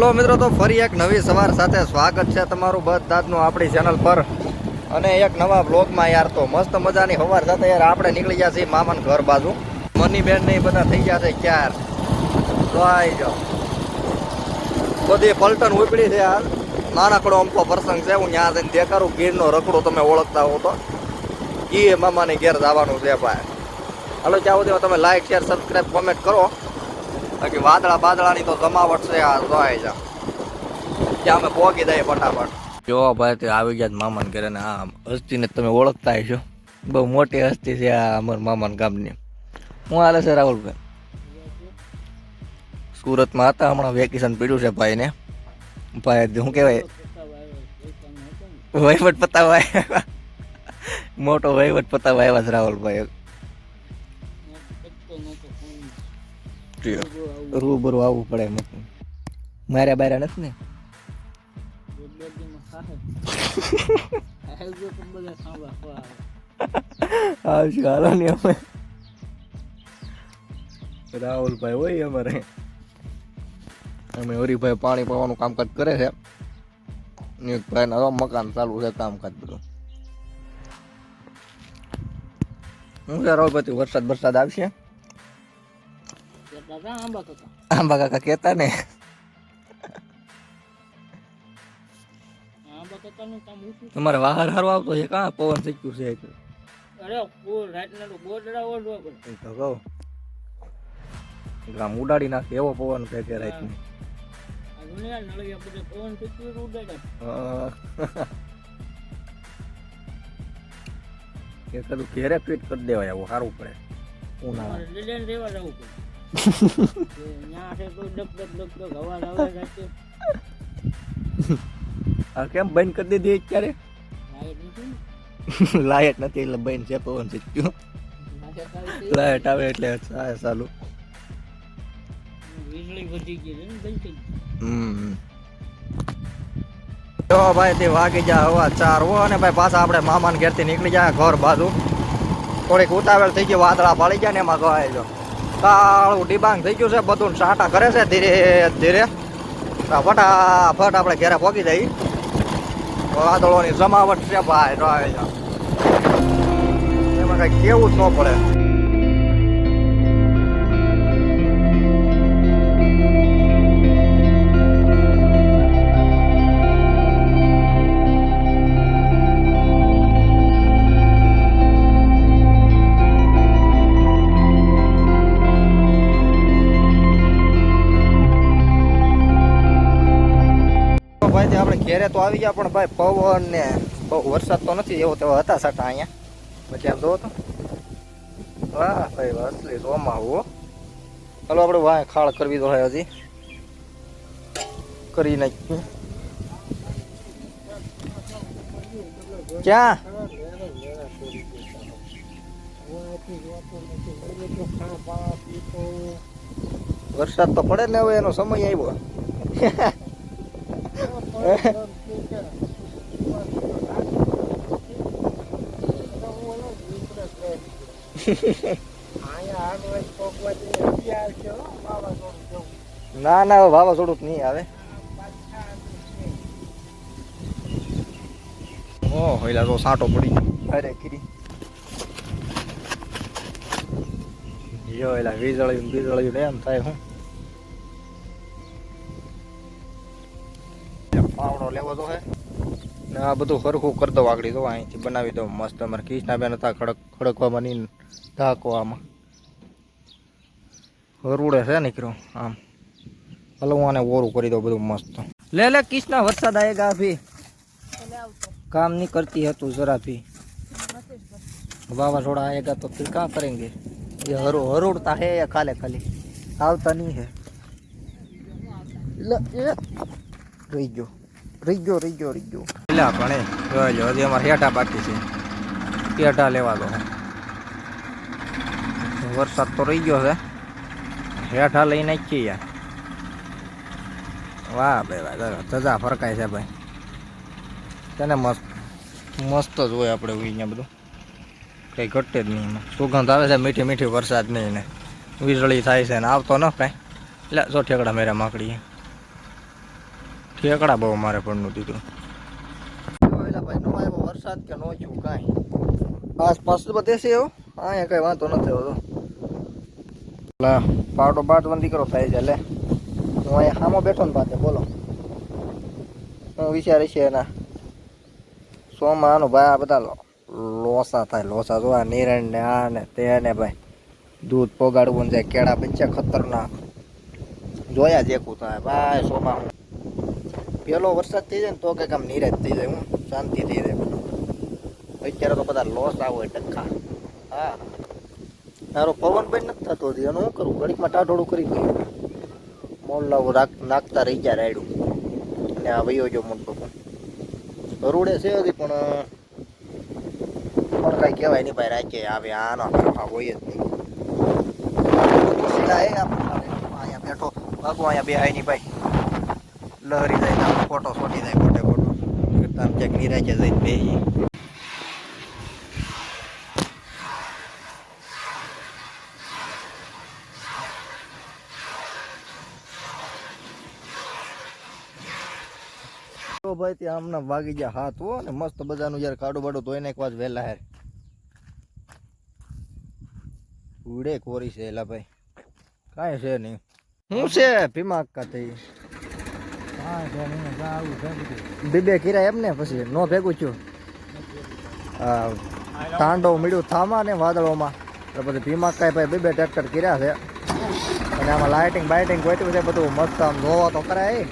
Hello મિત્રો, તો ફરી એક નવી સવાર સાથે સ્વાગત છે તમારું બધાનું આપણી ચેનલ પર. અને એક નવા બ્લોગમાં યાર, તો મસ્ત મજાની સવાર સાથે યાર આપણે નીકળી ગયા છીએ મામાને ઘર બાજુ. મની બેન ને બધા થઈ ગયા છે ક્યાર? તો આઈ જાઓ. બધી પલટન ઉપડી છે યાર. નાનકડો અમકો પ્રસંગ છે, હું ત્યાં જઈને દેખાડું, ગીરનો રખડો તમે ઓળખતા હો તો. એ મામાને ઘેર જવાનું છે ભાઈ. હાલો ચાવું સુધી તમે લાઈક શેર સબસ્ક્રાઈબ કોમેન્ટ કરો. બાકી વાદળા બાદળાની તો જમાવટ છે, આ જોઈ જા ત્યાં અમે પહોંચી દઈએ ફટાફટ. જો ભાઈ આવી ગયા મામાન ઘરે ને આ હસ્તીને તમે ઓળખતા હશો. બહુ મોટી હસ્તી છે આ અમારા મામાન ગામની. હું હાલે છે રાહુલભાઈ? સુરતમાં હતા, હમણાં વેકેશન પીડ્યું છે ભાઈને. ભાઈ શું કહેવાય? વહીવટ પતાવા. મોટો વહીવટ પતાવા આવ્યા છે રાહુલભાઈ. રૂબરૂ આવવું પડે એમ માર્યા બાર્યા નથી ને? આવશું હાલો ને અમે. રાહુલભાઈ હોય અમારે. અમે હરિભાઈ પાણી પાવાનું કામકાજ કરે છે. ભાઈ ના મકાન ચાલુ છે કામકાજ બધું. હું છે રાહુલભાઈ વરસાદ વરસાદ આવશે? આંબા કાકા કહેતા ને તમારે વાહર હારો આવતો છે? કાં પવન છે. એ તો કહું. આમ ઉડાડી નાખે એવો પવન છે કે રાઈટ કદું ઘેરે ફિટ કરી દેવાય આવું સારું પડે. ઉનાળા કેમ બંધ કરી દીધી અત્યારે? લાયટ નથી એટલે બંધ છે પવન શીખ્યું લાયટ આવે એટલે ચાલુ જો ભાઈ, તે વાગી જા હવા ચાર. હો, અને ભાઈ, પાછા આપણે મામાને ઘેરથી નીકળી જાય ઘર બાજુ. થોડીક ઉતાવળ થઈ ગઈ, વાદળા પાડી ગયા ને એમાં ગવાય જો કાળું ડિબાંગ થઈ ગયું છે, બધું સાટા કરે છે ધીરે ધીરે. ફટાફટ આપણે ઘેરે પહોંચી જઈ વાદળોની જમાવટ છે ભાઈ એમાં કઈ કેવું જ ન પડે. ઘેરે તો આવી ગયા, પણ ભાઈ પવન ને બહુ વરસાદ તો નથી એવો તેવો હતા સાટા અહીંયા. પછી આમ જોવો તો. વાહ ભાઈ અસલી હો. ચાલો આપણે વાહ ખાળ કરવી તો હજી. કરી નાખીએ. ક્યાં? વરસાદ તો પડે ને હવે, એનો સમય આવ્યો. ના ના વાવાઝોડું નહીં આવે. ઓ હોઈલા તો સાંટો પડી અરે કીરી. જો એલા વીજળીયું બીજળીયું એમ થાય હું. પાવડો લેવો તો હે. ને આ બધું સરખું કરી દો વાગડી દો અહીંથી બનાવી દો મસ્ત. અમારે કિષ્ણાબેન હતા ખડક ખડકવામાં નહીં આમાં હરુડે છે નીકળ્યો આમ. હલો હું આને ઓરું કરી દઉં બધું મસ્ત. લે લે, કિષ્ણા, વરસાદ આવેગા ભી. કામ નહીં કરતી હતું તું જરા ભી. વાવાઝોડા આવેગા તો ફિર કાં કરેંગે? એ हरू હરુડતા હે या खाले खाली आवता नहीं है રહી ગયો. રહી રીજો ગયો પેલા પણ જોઈ લો હજી અમારે હેઠા બાકી છે. હેઠા લેવા દો. વરસાદ તો રહી ગયો છે. હેઠા લઈ નાખીએ યાર. વાહ ભાઈ, વાહ ધજા ફરકાય છે ભાઈ. તને મસ્ત મસ્ત જ હોય આપણે અહીંયા બધું. કંઈ ઘટે જ નહીં એમાં. સુગંધ આવે છે, મીઠી મીઠી વરસાદ નહીં ને. વીજળી થાય છે ને, આવતો ન કાંઈ. એટલે જો ઠેકડા મેરા માકડી ઠેકડા બહુ મારે પડનું દીધું. વરસાદ કે નો છું કાંઈ. આસપાસ તો બધે છે એવું અહીંયા કઈ વાંધો નથી આવતો એટલે પાટો બાટ બંધી કરો થાય છે લે. હું અહીંયા સામો બેઠો ને પાસે બોલો. હું વિચારે છે એના. સોમાં આનું ભાઈ આ બધા લોસા થાય, લોસા જો આ નિરણ ને આ ને તે ને ભાઈ. દૂધ પોગાડવું જાય કેળા બચ્યા ખતરનાક. જોયા જેકું થાય. ભાઈ સોમાં પેલો વરસાદ થઈ જાય ને તો કંઈક આમ નિરાશ થઈ જાય, હું શાંતિ થઈ જાય અત્યારે તો બધા લોસ આવે ટકા હા. તારો પવન પણ નથી થતો હતી એનું શું કરું? ઘડીકમાં ટાઢોડું કરી ગયું. મોલ્લાઓ નાખતા રહી જાય રાયડું. અને આ વયો જો મોટો પણ. રોડે છે હજી પણ પણ કાંઈ કહેવાય નહીં ભાઈ રાખે આવે આનો આ હોય જ નહીં. અહીંયા બેઠો. બાપુ અહીંયા બેહાય નહીં ભાઈ. લહરી જાય ને ફોટો સોટી જાય ખોટે ખોટો તાર ક્યાંક નિરાજે જઈને બેસી તો ભાઈ ત્યાં હમણાં વાગી ગયા હાથ હો ને મસ્ત બધાનું યાર કાડું બાડું ધોઈને એક વાર વહેલા હેર. ઉડે કોરી છે એલા ભાઈ. કાંઈ છે નહીં. શું છે? ભીમા અક્કા થઈ. બીબે કિરા એમ ને પછી નો ભેગું હા તાંડવ મળ્યું થામાં ને વાદળોમાં. એટલે પછી ભીમા કાંઈ ભાઈ બીબે ટ્રેક્ટર કર્યા છે. અને આમાં લાઇટિંગ બાઇટિંગ ગોઠવી છે બધું મસ્ત આમ ધોવા તો કરાય.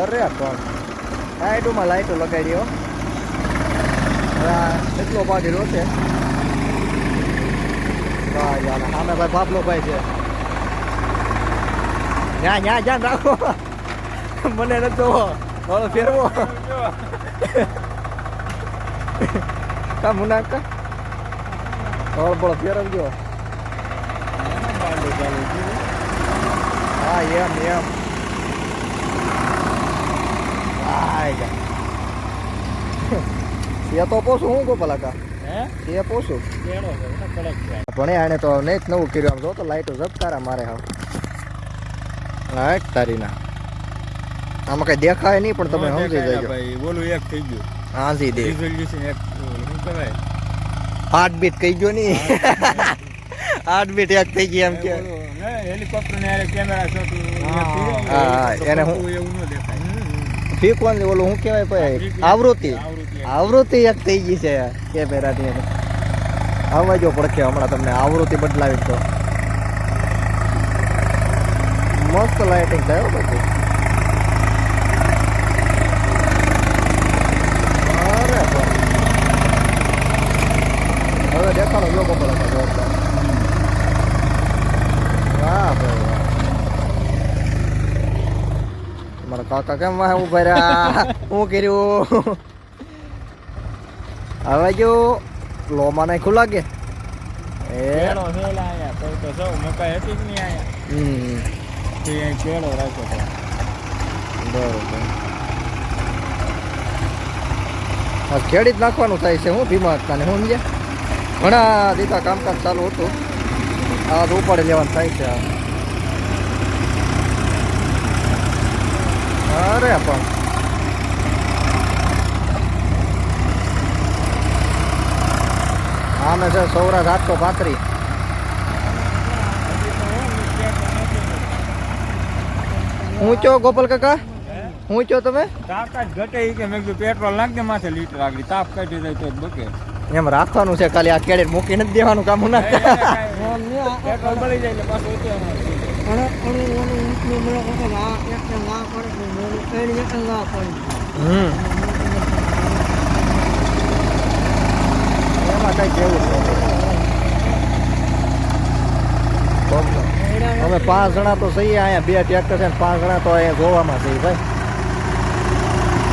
અરે પણ લાઇટોમાં લાઇટો લગાવી દો એટલો પાટીલો છે. વાહ સામે ભાઈ બાપલો ભાઈ છે. ન્યા ન્યા જ્યાં રાખો. મને નથી જોવો. હવે ફેરવો. કા મુના કા? હળ બળ ફેરવજો. હા એમ એમ. એ તો પોસું હું ગોપાલા કા એ પોસું. ભણે આને તો નહીં નવું કર્યું આમ જો તો લાઈટો ઝબકારા મારે હા લાઈટ તારી ના. આમાં કઈ દેખાય નહીં પણ તમે સમજી જાય ભાઈ બોલું એક થઈ ગયું. હાંસી દે. રિઝોલ્યુશન એક શું કહેવાય? હાર્ટ બીટ કહી ગયો નહીં. હાર્ટ બીટ એક થઈ ગઈ એમ કે. હેલિકોપ્ટર ને કેમેરા શોટ હા, એને હું- એવું ન દેખાય. ફીકવાનું ઓલું શું કહેવાય ભાઈ? આવૃત્તિ. આવૃત્તિ એક. થઈ ગઈ છે. કેમેરાની અવાજો પડખે હમણાં તમને આવૃત્તિ બદલાવી તો મસ્ત લાઇટિંગ થયો હો પછી અરે બાપ. હવે દેખાડો la જોરદાર વાહ ભાઈ વાહ મારા કાકા કેમ વાહ ઊભા રહ્યા શું કર્યું હવે જો લોમાં નાખ્યું લાગે એ તો સૌ મકાઈ હતી જ નહીં આયા હમ તે અહીં કેળો રાખ્યો બરોબર ખેડી જ નાખવાનું થાય છે હું ભીમા હતા ને હું સમજ્યા ઘણા દીધા કામકાજ ચાલુ હતું. આ ઉપાડી લેવાનું થાય છે અરે પણ આમે છે સૌરાષ્ટ્ર આઠસો પાંત્રી ઊંચો ગોપાલ કાકા? ઊંચો તમે? તાકાત ઘટે કે મેં કીધું પેટ્રોલ નાખ દે માથે લીટર આગળ તાપ કાઢી જાય તો બકે. એમ રાખવાનું છે ખાલી આ કેડેટ મૂકીને જ દેવાનું કામ ના પેટ્રોલ બળી જાય એટલે પાછું ઉતરવાનું. હમ. એમાં કઈ કેવું છે? અમે પાંચ જણા તો સહી અહીંયા બે ટ્રેક્ટર છે ને પાંચ જણા તો અહીંયા ગોવામાં છે ભાઈ.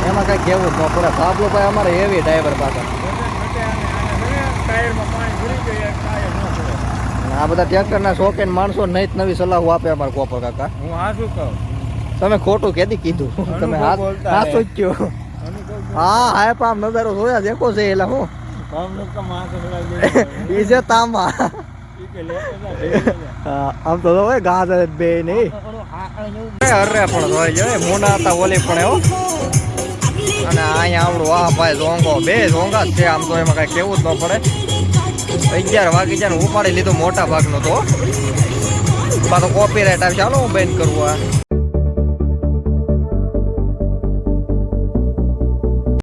એમાં કઈ કેવું જ ન પડે સાબલો ભાઈ અમારે હેવી ડ્રાઈવર પાછા ઘટે અને આને છે ને ટાયરમાં પાણી ભરી જાય એક ટાયર ન પડે. આ બધા ટ્રેક્ટરના શોખીન માણસો નહીં જ નવી સલાહ આપે અમારા કોપર કાકા. હું આ શું કહું? તમે ખોટું કેદી કીધું. તમે હા હાથું હે. હા પામ નજારો જોયા દેખો છે એટલે હું. કામનું કામ આ તો થોડા ઈ છે તાંબા. ઈ કે લેતો જા, ભેગી જા. હા, આમ તો હોય ઘા બે નહીં અરે પણ જોઈ જોઈએ મોના હતા ઓલી પણ એવો અને અહીંયા આવડું વાહ ભાઈ ઝોંગો બે ઝોંગા જ છે આમ તો એમાં કઈ કેવું જ ન પડે. અગિયાર વાગી જાય ઉપાડી લીધું, મોટા ભાગનો તો. પાછો કોપી રાઈટ આવશે. ચાલો હું બેન કરવું આ.